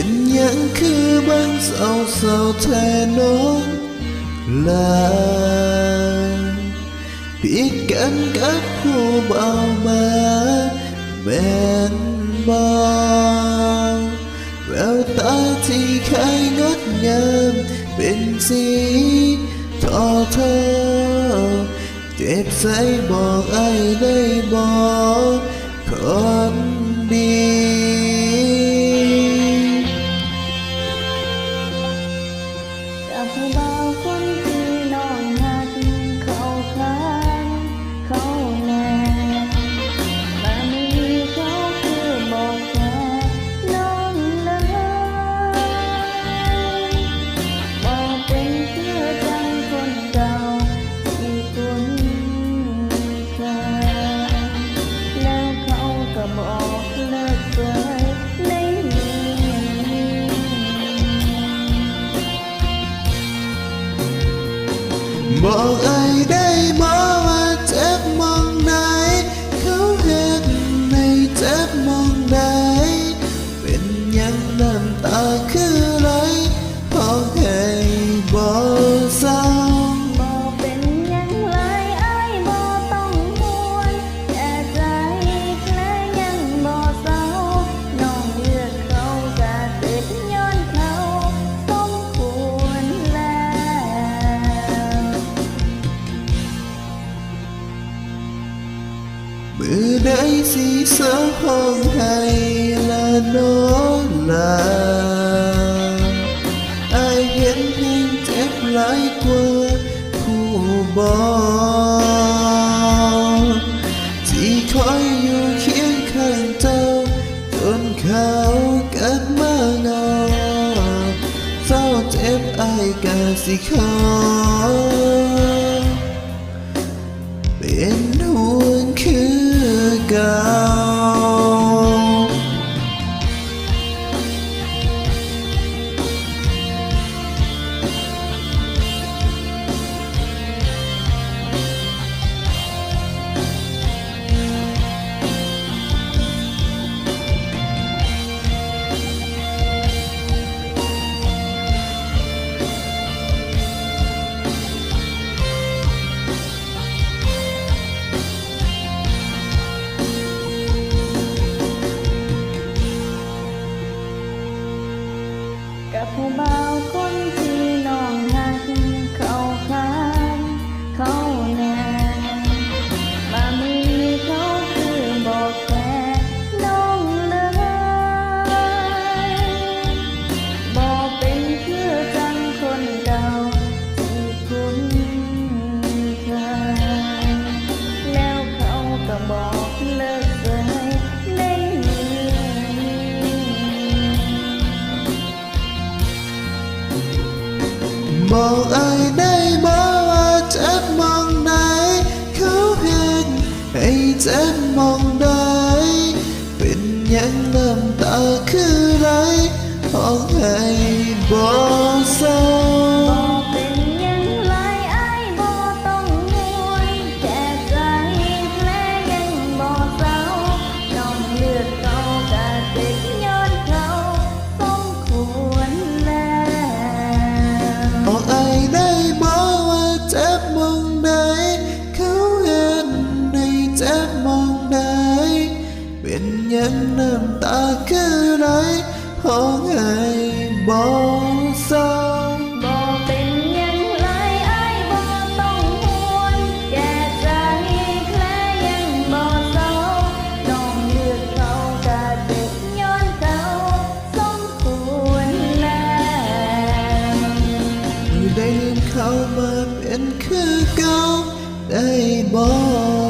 เป็นยังคือบางเศร้าเศร้าแทนน้องลาผิดกันกับผู้เบามาแม่นบอแววตาที่เคยงดงามเป็นสีทอเธอเจ็บใจบอกไอ้ได้บอกคน ดีจ มือใดสีเสือห้องให้ละนอนลาไอเห็นเพียงเจ็บหลายกว่าผู้บอกที่คอยอยู่เคียงข้างเจ้า จนเขาเกิดมางอเศร้าเจ็บไอกะสิขอเป็นห่วงคือ เอบอกไอ้ได้บอกว่าเจ็บมองไหนเขาเห็นไอ้เจ็บมองใดเป็นยังน้ำตาคือไรห้องให้บอก เป็นหยังน้ำตาคือไรห้องให้บอกเศร้าบอกเป็นหยังไรไอ้ายบ่ต้